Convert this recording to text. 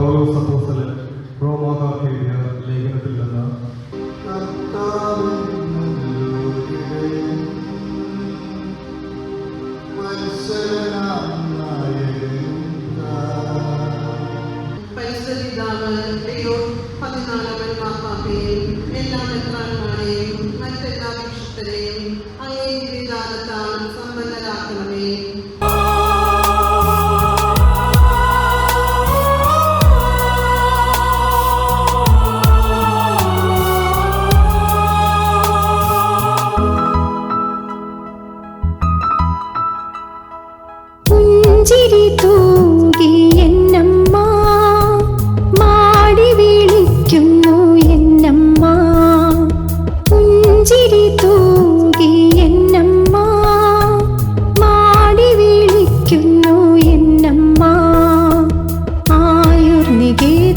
പൗലോസ് അപ്പോസ്തലൻ റോമാക്കാർക്ക് എഴുതിയ ലേഖനത്തിൽ നിന്ന് പരിശുദ്ധിതാവ് ലിയോ പതിനാലാമൻ മാപ്പാപ്പയെയും എല്ലാ മെത്രാന്മാരെയും മറ്റെല്ലാ വിശുദ്ധരെയും പുഞ്ചിരി തൂകി എന്നമ്മ. മാടി വിളിക്കുന്നു എന്നമ്മ. പുഞ്ചിരി തൂകി എന്നമ്മ. മാടി വിളിക്കുന്നു എന്നമ്മ. ആയുർനികേ